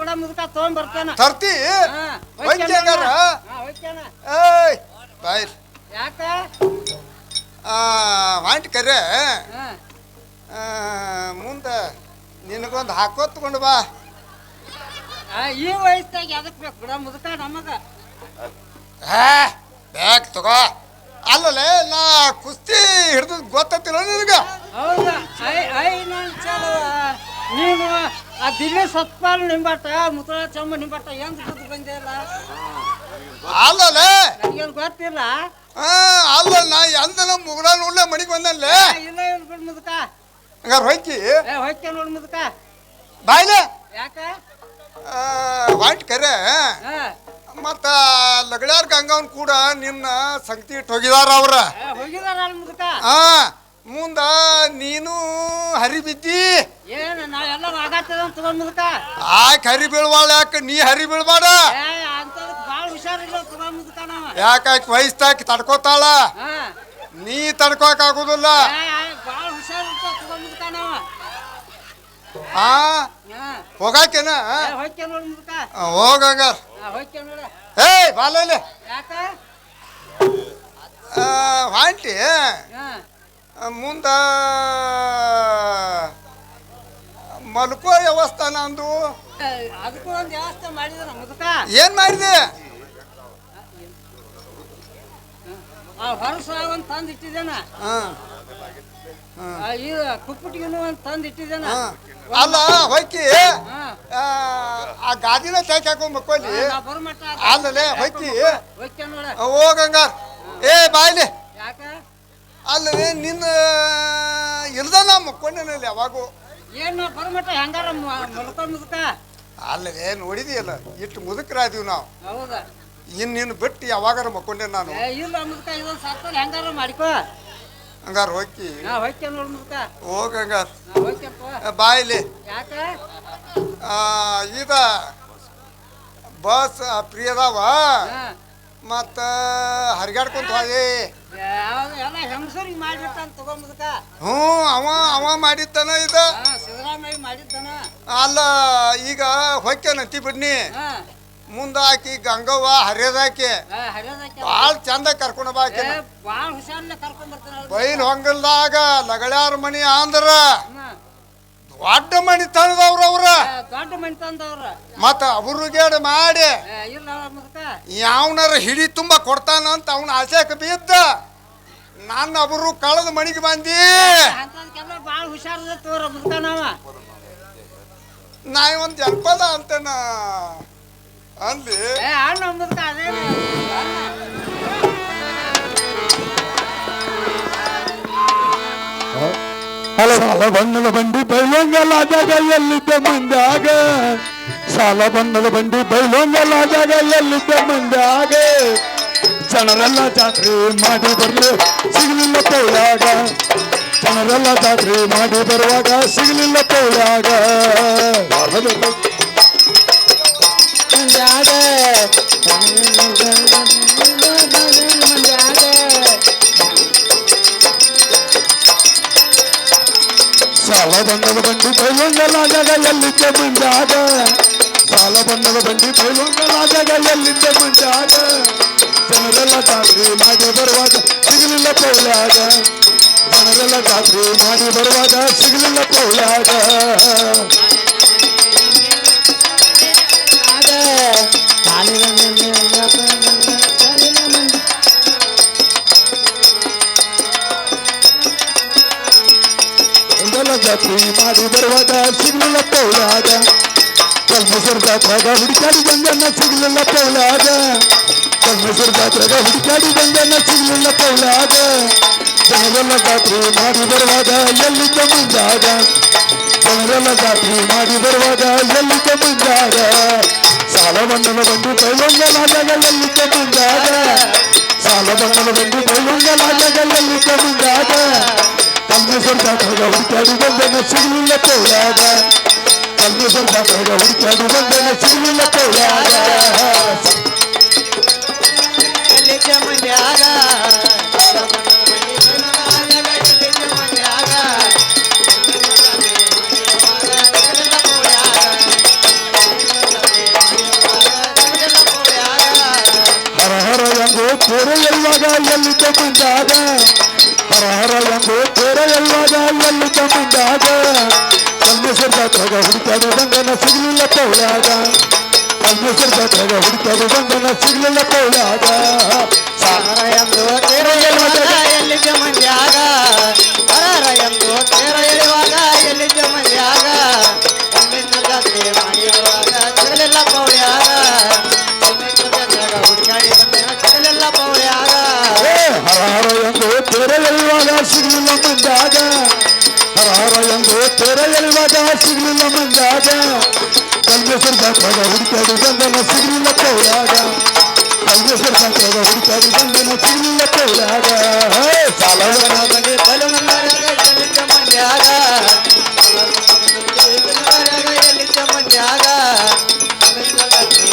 ಬಿಡ ಮುದುಕ ತಗೊಂಡ್ ಬರ್ತಾನ. ತರ್ತಿ? ಹಾ, ಹೊಯ್ತಿ ಹಂಗಾರ ಹಾ, ಹೋಗ್ತಾನ. ಏಯ್ ಬಾಯ್. ಯಾಕ? ವಾಂಟ್ ಕರೆ. ಹಾ. ಮುಂದೆ ನಿನಗೊಂದು ಹಾಕೋತ್ ತಗೊಂಡು ಬಾ. ಆ, ಈ ವಯಸ್ಸಾಗ ಅದಕ್ಕೆ ಬೇಕು ಬಿಡ ಮುದುಕ ನಮಗ. ಹೇ ಬ್ಯಾಗ್ ತಗೋ. ಅಲ್ಲಲೇ ನಾ ಕುಸ್ತಿ ಹಿಡ್ದು ಗೊತ್ತಿಲ್ಲ ನಿನಗ. ಹೌದಾ? ಐ ಐ ನನ್ ನೀನು ಆ ದಿವ್ಯ ಸತ್ಪಾಲ್ ನಿಂಬಾಟ ಮುತ್ತಳ ಚಮ್ಮ ನಿಂಬಾಟ ಏನ್ ಬಿದ್ದು ಬಂದಿಲ್ಲ? ಅಲ್ಲಲೇ? ನನಗೇನು ಗೊತ್ತಿಲ್ಲ. ಆ, ಅಲ್ಲ ನಾ ಎಂದನ ಮುಗುಳ ನೋಡ್ಲೆ ಮನಿಗೆ ಬಂದಲ್ಲೇ ಆ, ಇಲ್ಲ ಇಲ್ಲ ಬಿಡ್ ಮುದುಕ. ಹಂಗಾರ ಹೊಯ್ಕಿ. ಏ ಹೊಯ್ಕೆ ನೋಡ್ ಮುದಕ. ಬಾಯ್ಲೆ? ಯಾಕ? ವಾಂಟ್ ಕರೆ. ಹಾ. ಮತ್ತ ಲಗಳಾರ್ ಗಂಗವನ್ ಕೂಡ ನಿನ್ನ ಸಂಗತಿ ಇಟ್ಟು ಹೋಗಿದಾರ ಅವ್ರ. ಹೋಗಿದಾರ ಮುದುಕ. ಆ ಮುಂದ ನೀನು ಹರಿ ಏನ್ ಆಗತ್ತದ ಅಂತ ತಗೊಂಡ್ ಹರಿ ಬೀಳ್ವಾಳ ಯಾಕೆ? ನೀ ಹರಿ ಬೀಳ್ಬೇಡ ಏ ಅಂತದಕ್ ಭಾಳ ಹುಷಾರಿಲ್ಲ ತಗೊಂಡ್ ಮುದುಕ ನಾವ. ಯಾಕೆ ವಯಸ್ಸಾಕಿ ತಡ್ಕೋತಾಳ? ಹಾ. ನೀ ತಡ್ಕೋಕ್ ಆಗುದಿಲ್ಲ ಏ ತಗೊಂಡ್ ನಾವ. ಆ? ಹಾ. ಹೋಗಾಕೆನ? ಏ ಹೊಯ್ಕೆ ನೋಡ್ ಮುದುಕ ಹೋಗಂಗಾರ ಹಾ ಹೊಯ್ಕೆ ನೋಡ. ಏಯ್ ಬಾಲಲ್ಲಿ ಯಾಕ? ವಾಂಟಿ. ಹಾ. ಮುಂದ ಮಲ್ಕೋ ವ್ಯವಸ್ಥಾನ ಅಂದು ಏ, ಅದಕ್ಕೂ ಒಂದು ವ್ಯವಸ್ಥೆ ಮಾಡಿದ್ರ ಮುದುಕ ಏನ್ ಮಾಡಿದೆ? ಆ ಹೊರಸ ಒಂದ್ ತಂದ್ ಇಟ್ಟಿದ್ದೇನ. ಇದು ಕುಪ್ಪಟಿಗೂ ಒಂದ್ ಇಟ್ಟಿದ್ದೇನ. ಅಲ್ಲ ಹೊಕ್ಕಿ ಆ, ಗಾದಿನ ಚಾಕಿ ಬರ್ಮಟ್ಟ ಅಲ್ಲಲೇ ಹೊಯ್ಕಿ. ಓ ನೋಡ. ಹೋಗಂಗಾರ ಏ ಬಾಯ್ಲಿ. ಯಾಕ? ಅಲ್ಲವೇ ನಿನ್ನ ಇಲ್ದ ನಾ ಮಕ್ಕೊಂಡೇನಲ್ಲಿ ಯಾವಾಗೂ. ಏನ್ ನಾ ಬರ್ಮಟ್ಟ ಹೆಂಗಾರ ಮುದುಕ ಅಲ್ಲವೇ ನೋಡಿದೀಯಲ್ಲ ಇಟ್ಟು ಮುದುಕರಾದೀವಿ ನಾವು. ಹೌದಾ? ಇನ್ನು ನಿನ್ನ ಬಿಟ್ಟು ಯಾವಾಗಾರ ಮಕ್ಕೊಂಡೆ ನಾನು. ಏ ಇಲ್ಲ ಮುದುಕ ಇದೊಂದ್ ಹೆಂಗಾರ ಮಾಡಿಕೋ? ಹಂಗಾರ ಹೋಗಿ ನಾ ಹೊಯ್ಕೆ ನೋಡ್ ಮುದುಕ. ಹೋಗಂಗಾರ ನಾ ಹೊಯ್ಕೆಪ್ಪ ಬಾಯ್ಲಿ ಯಾಕ? ಆ, ಇದ ಬಸ್ ಪ್ರಿಯದಾವ? ಹಾ. ಮತ್ತ ಹರಿಗಾಡ್ಕೊಂತ ಹೋಗಿ. ಯಾವ ಎಲ್ಲ ಹೆಂಗಸರಿಗೆ ಮಾಡಿರ್ತಾನ ತಗೋ ಮುದುಕ. ಹ್ಞೂ ಅವ ಅವ ಮಾಡಿದ್ದಾನ ಇದ. ಹಾ. ಸಿದ್ದರಾಮಯ್ಯ ಮಾಡಿದ್ದಾನ? ಅಲ್ಲ ಈಗ ಹೊಕ್ಕೇನಂತಿ ಬಿಡ್ನಿ. ಮುಂದಾಕಿ ಗಂಗವ್ವ ಹರಿಯದಾಕಿ ಭಾಳ ಚಂದ ಕರ್ಕೊಂಡ ಬಾಕಿ ಬೈಲ್ ಹೊಂಗಲ್ದಾಗ ಲಗಳ್ಯಾರ ಮನಿ ಅಂದ್ರ ದೊಡ್ಡ ಮನಿ ತಂದವ್ರ ಅವ್ರ. ಮತ್ತ ಅವ್ರಿಗೇಡ್ ಮಾಡಿ. ಯಾವನಾರ ಹಿಡಿ ತುಂಬ ಕೊಡ್ತಾನಂತ ಅವನ ಆಸೆಕ್ ಬಿದ್ದ. ನನ್ನ ಒಬ್ರು ಕಳೆದ ಮನಿಗೆ ಬಂದಿ. ಅಂತದಕ್ಕೆಲ್ಲ ಭಾಳ ಹುಷಾರದ ತೋರ ಮುದುಕ ನಾವ. ನಾ ಒಂದು ಜನಪದ ಅಂತೇನ. ಅಲ್ಲಿ. ಏ ಅಣ್ಣ ಮುದುಕ ಅದೇನು ಸಾಲ ಬಣ್ಣದ ಬಂಡಿ ಬೈಲೊಂಗಲಾದಾಗ ಎಲ್ಲಿದ್ದ ಮುಂದಾಗ ಸಾಲ ಬಣ್ಣದ ಬಂಡಿ ಬೈಲೊಂಗಲಾದಾಗ ಎಲ್ಲಿದ್ದ ಮುಂದಾಗ ಜನರೆಲ್ಲ ಜಾತ್ರೆ ಮಾಡಿ ಬರ್ಲಿ ಸಿಗಲಿಲ್ಲ ಪೌಳಾಗ ಜನರೆಲ್ಲ ಜಾತ್ರೆ ಮಾಡಿ ಬರುವಾಗ ಸಿಗಲಿಲ್ಲ ಪೌಳಾಗ ಸಾಲ ಬಣ್ಣದ ಬಂಡಿ ಬೈಲೊಂಗಲಾದಾಗ ಎಲ್ಲಿದ್ದ ಮುಂದಾಗ ಸಾಲ ಬಣ್ಣದ ಬಂಡಿ ಬೈಲೊಂಗಲಾದಾಗ ಎಲ್ಲಿದ್ದ ಮುಂದಾಗ जनरेला जात्री माझी बरवाद शिगलीला पवल्या ग जनरेला जात्री माझी बरवाद शिगलीला पवल्या ग जात्री माझी बरवाद शिगलीला पवल्या ग कलमसर जात्रा गावडी काली ಕಲ್ಮೇಶ್ವರ ಜಾತ್ರೆಗ ಹುಡುಕಾಡಿ ಬಂದನ್ನ ಸಿಗಲಿಲ್ಲ ಪೌಳಾಗ ಜನರೆಲ್ಲ ಜಾತ್ರೆ ಮಾಡಿ ಬರುವಾಗ ಎಲ್ಲಿದ್ದ ಮುಂದಾಗ ಜನರೆಲ್ಲ ಜಾತ್ರೆ ಮಾಡಿ ಬರುವಾಗ ಎಲ್ಲಿದ್ದ ಮುಂದಾಗ ಸಾಲ ಬಣ್ಣದ ಬಂದು ಬೈಲೊಂಗಲಾದಾಗ ಎಲ್ಲಿದ್ದ ಮುಂದಾಗ ಸಾಲ ಬಣ್ಣದ ಬಂದು ಬೈಲೊಂಗಲಾದಾಗ ಎಲ್ಲಿದ್ದ ಮುಂದಾಗ ಕಲ್ಮೇಶ್ವರ ಜಾತ್ರೆಗ ಹುಡುಕಾಡಿ ಬಂದನ್ನ ಸಿಗಲಿಲ್ಲ ಪೌಳಾಗ ಕಲ್ಮೇಶ್ವರ ಜಾತ್ರೆಗ ಹುಡುಕಾಡಿ ಬಂದನ್ನ ಸಿಗಲಿಲ್ಲ ಪೌಳಾಗ ಜಾತ್ರೆಗ ಹುಡುಕಾಡಿ ಬಂದನ ಸಿಗಲಿಲ್ಲ ಪೌಳಾಗ ಕಲ್ಮೇಶ್ವರ ಜಾತ್ರೆಗ ಹುಡುಕಾಡಿ ಬಂದನ ಸಿಗಲಿಲ್ಲ ಪೌಳಾಗ ಹರ ಎಂದು ತೇರ ಎಳೆಯುವಾಗ ಎಲ್ಲಿದ್ದ ಮಂದ್ಯಾಗ ಹರ ಎಂದು ತೇರ ತೇರ ಎಲ್ವಾಗ ಸಿಗಲಿಲ್ಲ ಮಂದಾಗ ಕಲ್ಮೇಶ್ವರ ಜಾತ್ರೆಗ ಹುಡುಕಾಡಿ ಬಂದನ ಸಿಗಲಿಲ್ಲ ಪೌಳಾಗ ಕಲ್ಮೇಶ್ವರ ಜಾತ್ರೆಗ ಹುಡುಕಾಡಿ ಬಂದನ ಸಿಗಲಿಲ್ಲ ಪೌಳಾಗ ಸಾಲವನ ಬಂಡಿ ಬಲು ಮಂದಾರ್ಯಾಗ ಎಲ್ಲಿದ್ದ ಮಂದ್ಯಾಗ ಎಲ್ಲಿದ್ದ ಮಂದ್ಯಾಗ ಕಮ್ಮೇಶ್ವರ ಜಾತ್ರೆ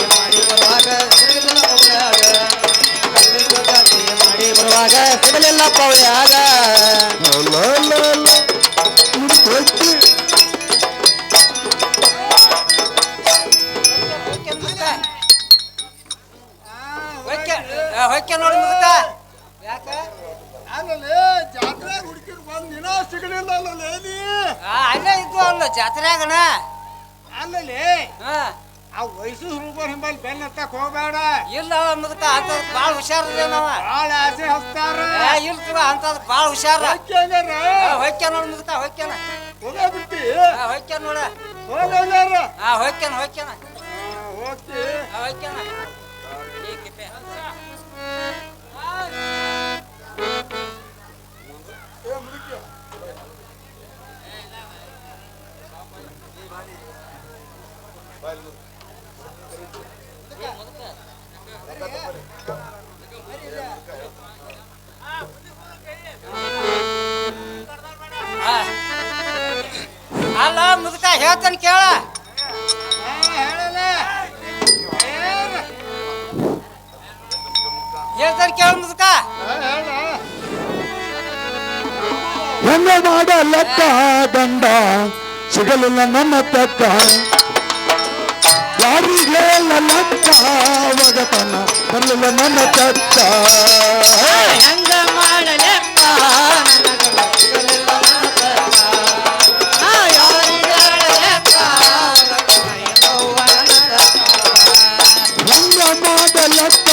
ಮಾಡಿ ಬರುವಾಗ ಸಿಗಲಿಲ್ಲ ಪೌಳ್ಯಾಗ ನೀ? ಆ, ಅಲ್ಲೇ ಇದ್ದು ಅಲ್ಲ ಜಾತ್ರೆಯಾಗಣ. ಅಲ್ಲಲ್ಲಿ ಹಾ. ಆ ವಯಸ್ಸು ಹುಡುಗರು ಹಿಂಬಲ್ ಬೆನ್ನ ಹತ್ತಕ್ ಹೋಗ್ಬೇಡ. ಇಲ್ಲ ಮುದಕ ಅಂತದ್ ಭಾಳ ಹುಷಾರಿದೆ ನಾವ ಬಾಳ ಆಸೆ ಹಚ್ತಾರ. ಏ, ಇಲ್ಲ ತಗ ಅಂತದ್ ಭಾಳ ಹುಷಾರ. ಹೋಗ್ಯಾರ ಮುದಕ ಹೊಯ್ಕ್ಯಾನ ಹೋಗೇ ಹೊಕ್ಯಾನ ಆ, ಹೊಕ್ಯಾನ ನೋಡ. ಹೋಗ್ಯಾರ ಆ ಹೊಯ್ಕ್ಯಾನ ಹೊಕ್ಯಾನ ಹೋಗ್ತಿ. ಆ, ಹೊಕ್ಯಾನ ಅಲ್ಲ ಮುದುಕ ಹೇಳ್ತಾನೆ ಕೇಳ. ಹೇಳ್ತಾನೆ ಕೇಳ ಮುದುಕ. ಹೆಂಗ ಮಾಡಲಕ್ಕ ದಂಡ ಸಿಗಲಿಲ್ಲ ನನ್ನ ತಕ್ಕ ಯಾರಿಗೆ ಲಕ್ಕ ಒಗತನ ಬರಲಿಲ್ಲ ನನ್ನ ತಕ್ಕ ಹೆಂಗ ಮಾಡಲೆಪ್ಪ ನನಗ ಸಿಗಲಿಲ್ಲ ನನ್ನ ತಕ್ಕ. ನಾ ಯಾರಿಗೆ ಹೇಳಲೆಪ್ಪ ಎಲ್ಲವ್ವ ನನ್ನ ತಕ್ಕ. ಹೆಂಗ ಮಾಡಲಕ್ಕ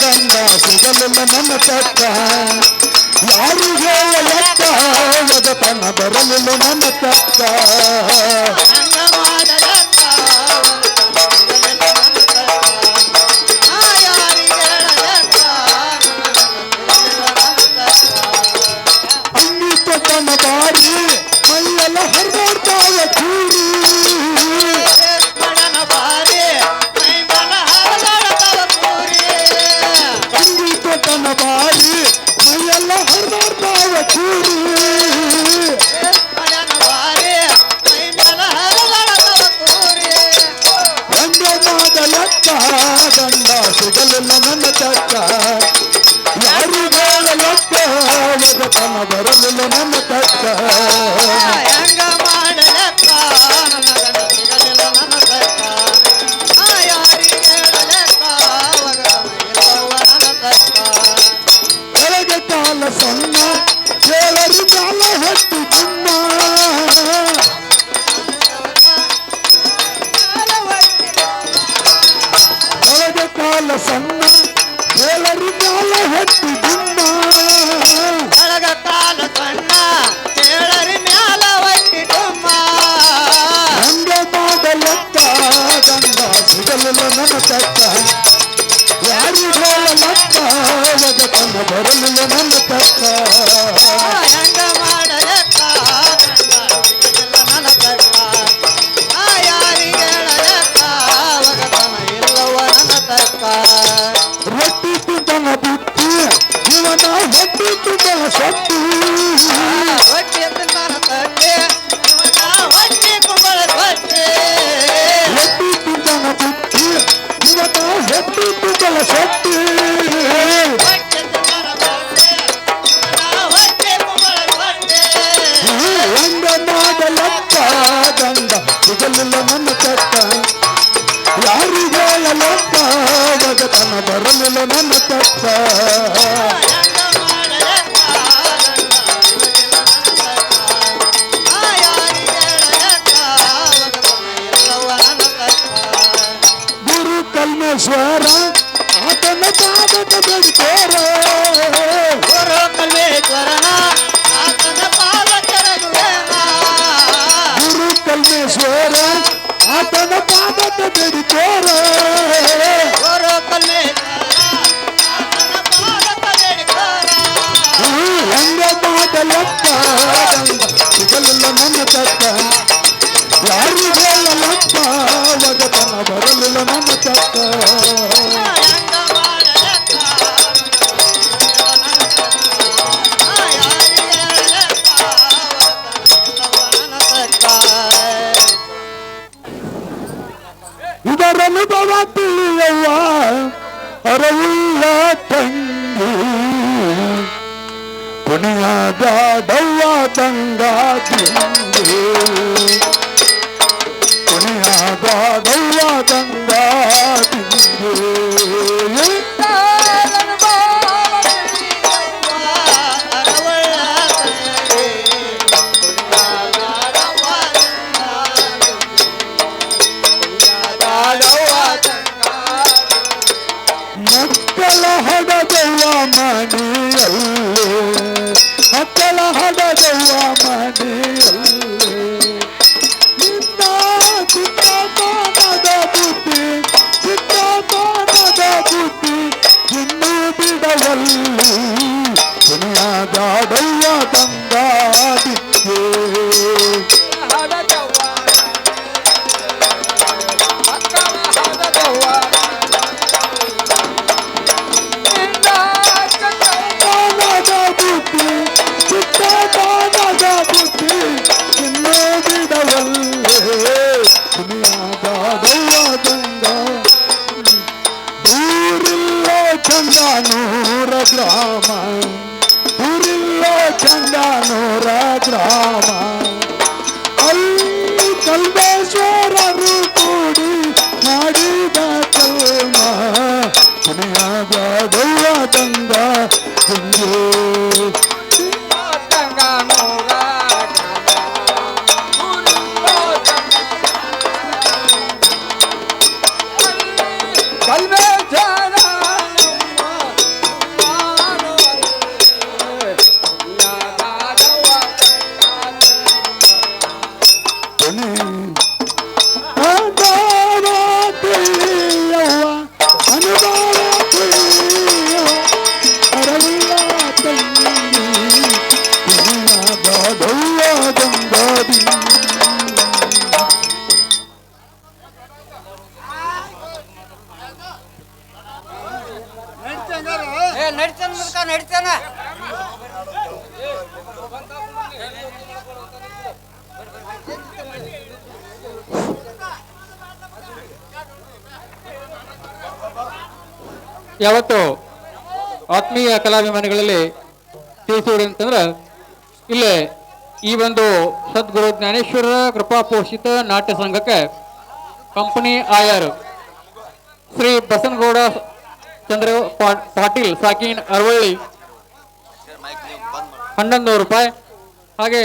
ದಂಡ ಸಿಗಲಿಲ್ಲ ನನ್ನ ತಕ್ಕ ಯಾರಿಗೆ ಲಕ್ಕ ಒಗತನ ಬರಲಿಲ್ಲ ನನ್ನ ತಕ್ಕ ಹೆಂಗ ಮಾಡಲೆಪ್ಪ ಸಿಗಲಿಲ್ಲ ಹೊಟ್ಟಿ ತುದನ ಸೊಟ್ಟಿ ಹೊಟ್ಟಿ ತಿನ್ನನ ತಟ್ಟೆ, ಇವನ ಹೊಟ್ಟಿ ಕುಂಬಳ ತೊಟ್ಟೆ. ರೊಟ್ಟಿ ತುದನ ಬುತ್ತಿ ಇವನ ಹೊಟ್ಟಿ ತುದನ ಸೊಟ್ಟಿ ಹೊಟ್ಟಿ ತಿನ್ನನ ತಟ್ಟೆ, ಇವನ ಹೊಟ್ಟಿ ಕುಂಬಳ ತೊಟ್ಟೆ. আমাদের দেরি করে Ahora ಚಂದನೂರ ಗ್ರಾಮ ಊರಿಲ್ಲ ಚಂದನೂರ ಗ್ರಾಮ ಯಾವತ್ತು ಆತ್ಮೀಯ ಕಲಾಭಿಮಾನಿಗಳಲ್ಲಿ ತಿಳಿಸುವುದಂತಂದ್ರೆ ಇಲ್ಲೇ ಈ ಒಂದು ಸದ್ಗುರು ಜ್ಞಾನೇಶ್ವರ ಕೃಪಾ ಪೋಷಿತ ನಾಟ್ಯ ಸಂಘಕ್ಕೆ ಕಂಪನಿ ಆಯರ್ ಶ್ರೀ ಬಸನಗೌಡ ಚಂದ್ರ ಪಾಟೀಲ್ ಸಾಕಿನ್ ಅರವಳ್ಳಿ. ಹನ್ನೊಂದು ರೂಪಾಯಿ. ಹಾಗೆ